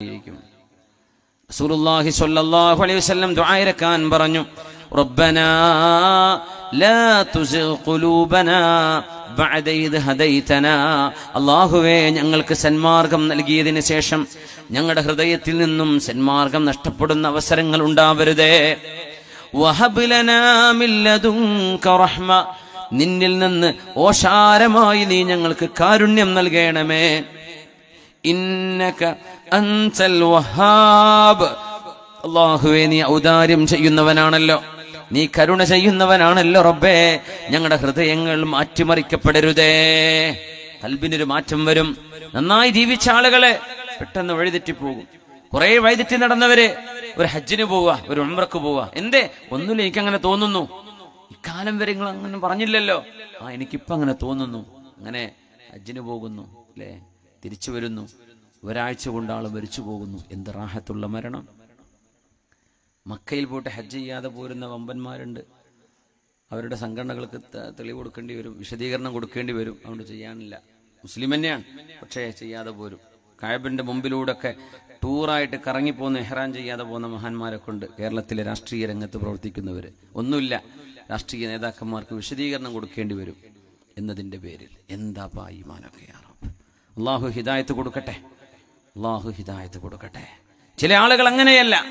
റസൂലുള്ളാഹി സ്വല്ലല്ലാഹു അലൈഹി വസല്ലം പറഞ്ഞു റബ്ബനാ ലാ ഹദൈതനാ. അല്ലാഹുവേ ഞങ്ങൾക്ക് സന്മാർഗം നൽകിയതിന് ശേഷം ഞങ്ങളുടെ ഹൃദയത്തിൽ നിന്നും സന്മാർഗം നഷ്ടപ്പെടുന്ന അവസരങ്ങൾ ഉണ്ടാവരുതേ. വഹബ് ലനാ മിൻ റഹ്മ. നിന്നിൽ നിന്ന് ഓശാരമായി നീ ഞങ്ങൾക്ക് കാരുണ്യം നൽകണമേ. ഇന്നക അൻസൽ വഹാബ്. അള്ളാഹുവെ നീ ഔദാര്യം ചെയ്യുന്നവനാണല്ലോ. നീ കരുണ ചെയ്യുന്നവനാണല്ലോ റബ്ബേ. ഞങ്ങളുടെ ഹൃദയങ്ങൾ മാറ്റിമറിക്കപ്പെടരുതേ. കൽബിനൊരു മാറ്റം വരും. നന്നായി ജീവിച്ച ആളുകളെ പെട്ടെന്ന് വഴിതെറ്റി പോകും. കുറെ വഴിതെറ്റി നടന്നവര് ഒരു ഹജ്ജിന് പോവുക ഒരു ഉംറക്ക് പോവുക എന്തേ? ഒന്നുമില്ല എനിക്ക് അങ്ങനെ തോന്നുന്നു. ഇക്കാലം വരെ നിങ്ങൾ അങ്ങനെ പറഞ്ഞില്ലല്ലോ. ആ എനിക്കിപ്പോ അങ്ങനെ തോന്നുന്നു. അങ്ങനെ ഹജ്ജിന് പോകുന്നു അല്ലേ? തിരിച്ചു വരുന്നു. ഒരാഴ്ച കൊണ്ട് ആൾ മരിച്ചു പോകുന്നു. എന്ത് റാഹത്തുള്ള മരണം? മക്കയിൽ പോയിട്ട് ഹജ്ജ് ചെയ്യാതെ പോരുന്ന വമ്പന്മാരുണ്ട്. അവരുടെ സംഘടനകൾക്ക് തെളിവ് കൊടുക്കേണ്ടി വരും വിശദീകരണം കൊടുക്കേണ്ടി വരും. അതുകൊണ്ട് ചെയ്യാനില്ല. മുസ്ലിം തന്നെയാണ്. പക്ഷേ ചെയ്യാതെ പോരും. കായബിന്റെ മുമ്പിലൂടെയൊക്കെ ടൂറായിട്ട് കറങ്ങിപ്പോന്ന് എഹ്റാൻ ചെയ്യാതെ പോകുന്ന മഹാന്മാരെ കൊണ്ട് കേരളത്തിലെ രാഷ്ട്രീയ രംഗത്ത് പ്രവർത്തിക്കുന്നവർ ഒന്നുമില്ല. രാഷ്ട്രീയ നേതാക്കന്മാർക്ക് വിശദീകരണം കൊടുക്കേണ്ടി വരും എന്നതിന്റെ പേരിൽ. എന്താ പായിമാനൊക്കെ അള്ളാഹു ഹിദായത്ത് കൊടുക്കട്ടെ. അള്ളാഹു ഹിദായത്ത് കൊടുക്കട്ടെ. ചില ആളുകൾ അങ്ങനെയല്ല.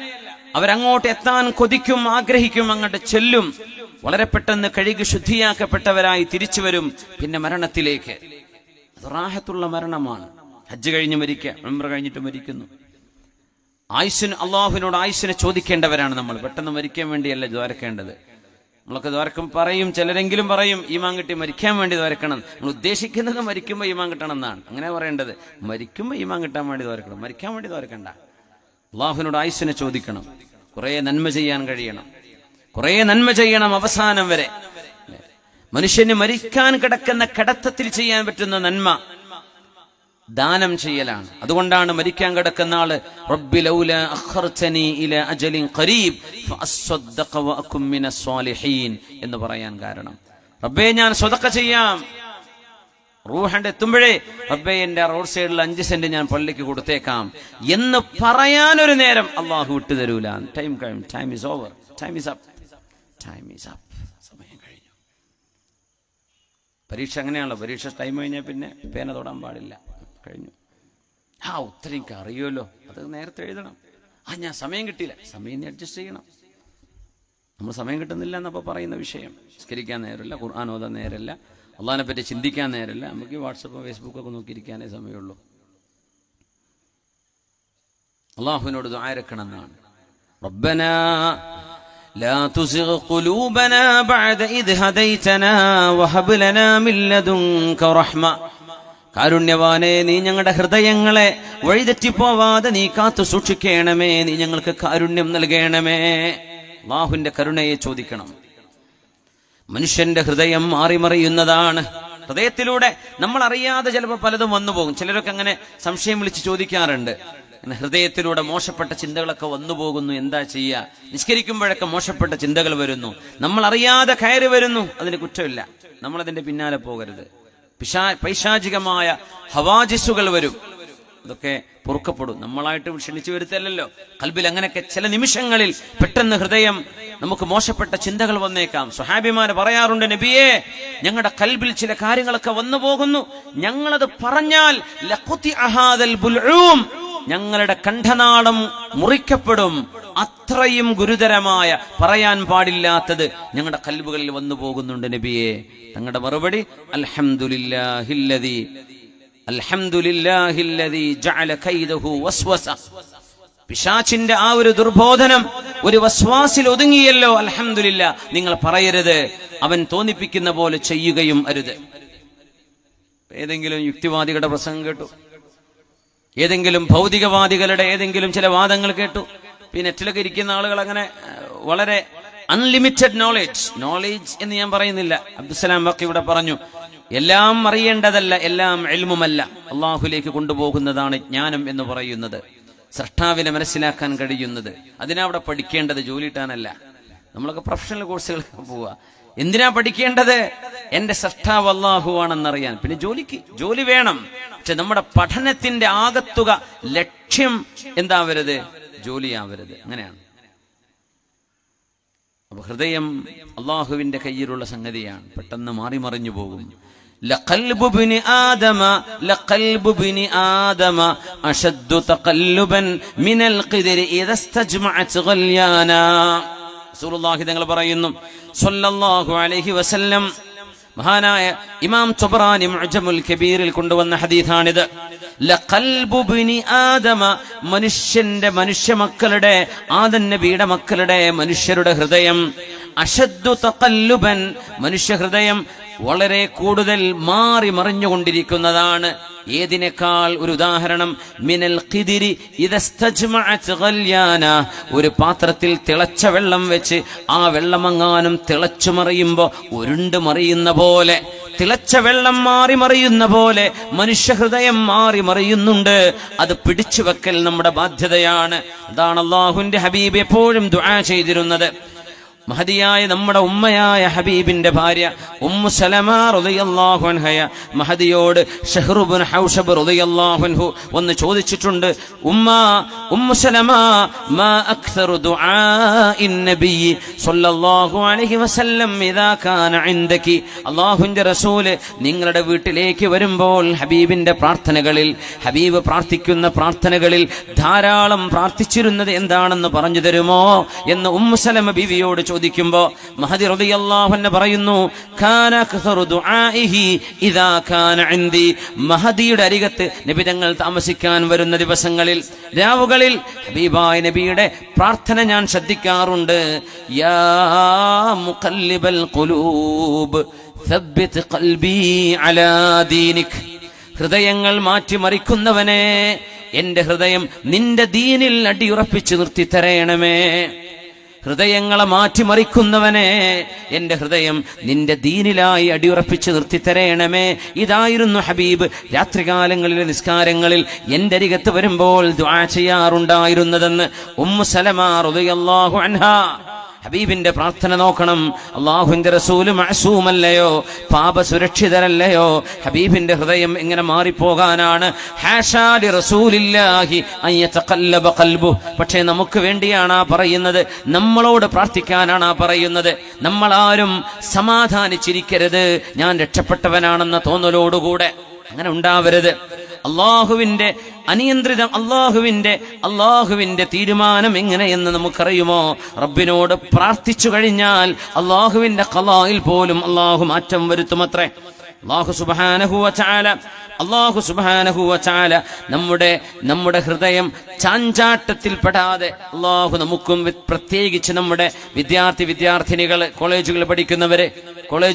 അവരങ്ങോട്ട് എത്താൻ കൊതിക്കും ആഗ്രഹിക്കും അങ്ങോട്ട് ചെല്ലും. വളരെ പെട്ടെന്ന് കഴുകി ശുദ്ധിയാക്കപ്പെട്ടവരായി തിരിച്ചു വരും പിന്നെ മരണത്തിലേക്ക്. റാഹത്തുള്ള മരണമാണ്. ഹജ്ജ് കഴിഞ്ഞ് മരിക്കുക കഴിഞ്ഞിട്ട് മരിക്കുന്നു. ആയുസിന് അള്ളാഹുവിനോട് ആയുസിനെ ചോദിക്കേണ്ടവരാണ് നമ്മൾ. പെട്ടെന്ന് മരിക്കാൻ വേണ്ടിയല്ല ദ്വാരക്കേണ്ടത്. നമ്മളൊക്കെ ദ്വാരക്കും പറയും ചിലരെങ്കിലും പറയും ഈമാൻ കിട്ടി മരിക്കാൻ വേണ്ടി ദ്വാരക്കണം നമ്മൾ ഉദ്ദേശിക്കുന്നത് മരിക്കുമ്പോൾ ഈമാൻ കിട്ടണം എന്നാണ് അങ്ങനെ പറയേണ്ടത്. മരിക്കുമ്പോൾ ഈമാൻ കിട്ടാൻ വേണ്ടി ദ്വാരക്കണം മരിക്കാൻ വേണ്ടി ദ്വാരക്കണ്ട അള്ളാഹുവിനോട് ആയുസിനെ ചോദിക്കണം. കുറേ നന്മ ചെയ്യാൻ കഴിയണം. കുറേ നന്മ ചെയ്യണം അവസാനം വരെ. മനുഷ്യന് മരിക്കാൻ കിടക്കുന്ന കിടത്തത്തിൽ ചെയ്യാൻ പറ്റുന്ന നന്മ. ദാനം ചെയ്യലാണ്. അതുകൊണ്ടാണ് മരിക്കാൻ കിടക്കുന്ന ആൾ എന്ന് പറയാൻ കാരണം. റബ്ബേ ഞാൻ സ്വതക്ക ചെയ്യാം. റൂഹണ്ട് എത്തുമ്പോഴേ റബ്ബേ എന്റെ റോഡ് സൈഡിൽ അഞ്ച് സെന്റ് ഞാൻ പള്ളിക്ക് കൊടുത്തേക്കാം. എന്ന് പറയാൻ ഒരു നേരം അള്ളാഹു വിട്ടു തരൂല. ടൈം കഴിഞ്ഞു. Time is over time is up time is up സമയം കഴിഞ്ഞു. പരീക്ഷ അങ്ങനെയാണല്ലോ പരീക്ഷ ടൈം കഴിഞ്ഞാൽ പിന്നെ പേന തൊടാൻ പാടില്ല. കഴിഞ്ഞു ആ ഉത്തരം എനിക്ക് അറിയുമല്ലോ അത് നേരത്തെ എഴുതണം ആ ഞാൻ സമയം കിട്ടിയില്ല സമയം അഡ്ജസ്റ്റ് ചെയ്യണം നമ്മൾ സമയം കിട്ടുന്നില്ല എന്നപ്പോൾ പറയുന്ന വിഷയം സ്കരിക്കാൻ നേരമില്ല ഖുർആൻ ഓതാൻ നേരമില്ല അള്ളഹാനെ പറ്റി ചിന്തിക്കാൻ നേരമില്ല നമുക്ക് ഈ വാട്സപ്പും ഫേസ്ബുക്കൊക്കെ നോക്കിയിരിക്കാനേ സമയമുള്ളൂ അള്ളാഹുവിനോട് ദ്വാരക്കണം എന്നാണ് ربنا لا تزغ قلوبنا بعد إذ هديتنا وهب لنا من لدنك رحمة കാരുണ്യവാനെ നീ ഞങ്ങളുടെ ഹൃദയങ്ങളെ വഴിതെറ്റിപ്പോവാതെ നീ കാത്തു സൂക്ഷിക്കണമേ. നീ ഞങ്ങൾക്ക് കാരുണ്യം നൽകണമേ. അള്ളാഹുവിന്റെ കരുണയെ ചോദിക്കണം. മനുഷ്യന്റെ ഹൃദയം മാറിമറിയുന്നതാണ്. ഹൃദയത്തിലൂടെ നമ്മൾ അറിയാതെ ചിലപ്പോൾ പലതും വന്നു പോകും ചിലരൊക്കെ അങ്ങനെ സംശയം വിളിച്ച് ചോദിക്കാറുണ്ട്. ഹൃദയത്തിലൂടെ മോശപ്പെട്ട ചിന്തകളൊക്കെ വന്നു പോകുന്നു എന്താ ചെയ്യുക നിസ്കരിക്കുമ്പോഴൊക്കെ മോശപ്പെട്ട ചിന്തകൾ വരുന്നു. നമ്മൾ അറിയാതെ കയറി വരുന്നു. അതിന് കുറ്റമില്ല. നമ്മളതിന്റെ പിന്നാലെ പോകരുത്. പിശാ പൈശാചികമായ ഹവാജിസുകൾ വരും. ഇതൊക്കെ പൊറുക്കപ്പെടും. നമ്മളായിട്ട് ക്ഷണിച്ചു വരുത്തല്ലോ കൽബിൽ അങ്ങനെയൊക്കെ ചില നിമിഷങ്ങളിൽ പെട്ടെന്ന് ഹൃദയം നമുക്ക് മോശപ്പെട്ട ചിന്തകൾ വന്നേക്കാം. സുഹാബിമാര് പറയാറുണ്ട് നബിയെ ഞങ്ങളുടെ കൽബിൽ ചില കാര്യങ്ങളൊക്കെ വന്നു പോകുന്നു. ഞങ്ങളത് പറഞ്ഞാൽ ഞങ്ങളുടെ കണ്ഠനാളം മുറിക്കപ്പെടും. അത്രയും ഗുരുതരമായ പറയാൻ പാടില്ലാത്തത് ഞങ്ങളുടെ കൽബുകളിൽ വന്നു പോകുന്നുണ്ട് നബിയെ. തങ്ങളുടെ മറുപടി അൽഹംദുലില്ലാഹില്ലദീ ജഅല കൈദഹു വസ്വസ. പിശാച്ചിന്റെ ആ ഒരു ദുർബോധനം ഒരു വസ്വാസിൽ ഒതുങ്ങിയല്ലോ അലഹമില്ല നിങ്ങൾ പറയരുത് അവൻ തോന്നിപ്പിക്കുന്ന പോലെ ചെയ്യുകയും അരുത്. ഏതെങ്കിലും യുക്തിവാദികളുടെ പ്രസംഗം കേട്ടു. ഏതെങ്കിലും ഭൗതികവാദികളുടെ ഏതെങ്കിലും ചില വാദങ്ങൾ കേട്ടു. പിന്നെ നെറ്റിലൊക്കെ ഇരിക്കുന്ന ആളുകൾ അങ്ങനെ വളരെ അൺലിമിറ്റഡ് നോളേജ് നോളേജ് എന്ന് ഞാൻ പറയുന്നില്ല. അബ്ദുസലാം വക്കി ഇവിടെ പറഞ്ഞു എല്ലാം അറിയേണ്ടതല്ല എല്ലാം എൽമുമല്ല അള്ളാഹുലേക്ക് കൊണ്ടുപോകുന്നതാണ് ജ്ഞാനം എന്ന് പറയുന്നത്. സൃഷ്ടാവിനെ മനസ്സിലാക്കാൻ കഴിയുന്നത്. അതിനവിടെ പഠിക്കേണ്ടത് ജോലി കിട്ടാനല്ല. നമ്മളൊക്കെ പ്രൊഫഷണൽ കോഴ്സുകൾക്ക് പോവുക എന്തിനാ പഠിക്കേണ്ടത്? എന്റെ സൃഷ്ടാവ് അള്ളാഹു ആണെന്നറിയാൻ. പിന്നെ ജോലിക്ക് ജോലി വേണം. പക്ഷെ നമ്മുടെ പഠനത്തിന്റെ ആകത്തുക ലക്ഷ്യം എന്താവരുത്? ജോലിയാവരുത് അങ്ങനെയാണ് അപ്പൊ ഹൃദയം അള്ളാഹുവിന്റെ കയ്യിലുള്ള സംഗതിയാണ് പെട്ടെന്ന് മാറി മറിഞ്ഞു പോകും لقلب ابن آدم لقلب ابن آدم أشد تقلبا من القدر إذا استجمعت غليانا رسول الله തങ്ങൾ പറയുന്നു സല്ലല്ലാഹു അലൈഹി വസല്ലം മഹാനായ ഇമാം ചൊബറാനി മുഅ്ജമുൽ കബീറിൽ കൊണ്ടുവന്ന ഹദീഥാണിത് ആദമ മനുഷ്യന്റെ മനുഷ്യ മക്കളുടെ ആദൻ നബിയുടെ മക്കളുടെ മനുഷ്യരുടെ ഹൃദയം. അഷദ്ദു തഖല്ലുബൻ മനുഷ്യ ഹൃദയം വളരെ കൂടുതൽ മാറി മറിഞ്ഞുകൊണ്ടിരിക്കുന്നതാണ്. ഏതിനേക്കാൾ ഒരു ഉദാഹരണം? മിനൽ ഗല്യാന ഒരു പാത്രത്തിൽ തിളച്ച വെള്ളം വെച്ച് ആ വെള്ളമങ്ങാനും തിളച്ചു മറിയുമ്പോ ഉരുണ്ട് മറിയുന്ന പോലെ തിളച്ച വെള്ളം മാറി മറിയുന്ന പോലെ മനുഷ്യഹൃദയം മാറി മറിയുന്നുണ്ട്. അത് പിടിച്ചു വെക്കൽ നമ്മുടെ ബാധ്യതയാണ്. അതാണ് അള്ളാഹുന്റെ ഹബീബ് എപ്പോഴും ദുആ ചെയ്തിരുന്നത്. മഹദിയായ നമ്മുടെ ഉമ്മയായ ഹബീബിന്റെ ഭാര്യ ഉമ്മു സലമ റളിയല്ലാഹു അൻഹയ മഹദിയോട് ഷെഹ്റുബുൻ ഹൗഷബ് റളിയല്ലാഹു അൻഹു ഒന്ന് ചോദിച്ചിട്ടുണ്ട് ഉമ്മ ഉമ്മു സലമ മാ സല്ലല്ലാഹു അലൈഹി വസല്ലം ഇദാ കാന റസൂൽ നിങ്ങളുടെ വീട്ടിലേക്ക് വരുമ്പോൾ ഹബീബിന്റെ പ്രാർത്ഥനകളിൽ ഹബീബ് പ്രാർത്ഥിക്കുന്ന പ്രാർത്ഥനകളിൽ ധാരാളം പ്രാർത്ഥിച്ചിരുന്നത് എന്താണെന്ന് പറഞ്ഞു തരുമോ എന്ന് ഉമ്മു സലമ ബീവിയോട് ചോദിക്കുമ്പോ മഹദി റളിയല്ലാഹു അൻഹു പറയുന്നു കാന അക്സറു ദുആഇഹി ഇദാ കാന ഇൻദി മഹദിയുടെ അരികത്ത് നബി തങ്ങൾ താമസിക്കാൻ വരുന്ന ദിവസങ്ങളിൽ രാവുകളിൽ ഹബീബായ നബിയുടെ പ്രാർത്ഥന ഞാൻ ശ്രദ്ധിക്കാറുണ്ട് യാ മുഖല്ലിബൽ ഖുലൂബ് ثبت قلبي على دينك ഹൃദയങ്ങൾ മാറ്റിമറിക്കുന്നവനെ എന്റെ ഹൃദയം നിന്റെ ദീനിൽ അടിയുറപ്പിച്ചു നിർത്തി തരയണമേ ഹൃദയങ്ങളെ മാറ്റിമറിക്കുന്നവനെ എന്റെ ഹൃദയം നിന്റെ ദീനിലായി അടിയുറപ്പിച്ച് നിർത്തിത്തരയണമേ ഇതായിരുന്നു ഹബീബ്. രാത്രികാലങ്ങളിലെ നിസ്കാരങ്ങളിൽ എന്റെ അരികത്ത് വരുമ്പോൾ ദ്വാ ചെയ്യാറുണ്ടായിരുന്നതെന്ന് ഉമ്മു സലമാ റളിയല്ലാഹു അൻഹാ ഹബീബിന്റെ പ്രാർത്ഥന നോക്കണം. അള്ളാഹുവിന്റെ റസൂൽ പാപ സുരക്ഷിതരല്ലയോ ഹബീബിന്റെ ഹൃദയം എങ്ങനെ മാറിപ്പോകാനാണ്. പക്ഷേ നമുക്ക് വേണ്ടിയാണ് ആ പറയുന്നത്. നമ്മളോട് പ്രാർത്ഥിക്കാനാണ് ആ പറയുന്നത്. നമ്മളാരും സമാധാനിച്ചിരിക്കരുത്. ഞാൻ രക്ഷപ്പെട്ടവനാണെന്ന തോന്നലോടുകൂടെ. അങ്ങനെ ഉണ്ടാവരുത്. അള്ളാഹുവിന്റെ അനിയന്ത്രിതം അള്ളാഹുവിന്റെ അള്ളാഹുവിന്റെ തീരുമാനം എങ്ങനെയെന്ന് നമുക്കറിയുമോ? റബ്ബിനോട് പ്രാർത്ഥിച്ചു കഴിഞ്ഞാൽ അള്ളാഹുവിന്റെ കലായിൽ പോലും അള്ളാഹു മാറ്റം വരുത്തുമത്രേ. അള്ളാഹു സുബാനഹുവ ചാല അള്ളാഹു സുബാനഹുവ ചാല നമ്മുടെ നമ്മുടെ ഹൃദയം ചാഞ്ചാട്ടത്തിൽ ചാഞ്ചാട്ടത്തിൽപ്പെടാതെ അള്ളാഹു നമുക്കും പ്രത്യേകിച്ച് നമ്മുടെ വിദ്യാർത്ഥി വിദ്യാർത്ഥിനികൾ കോളേജുകളിൽ പഠിക്കുന്നവരെ കോളേജ്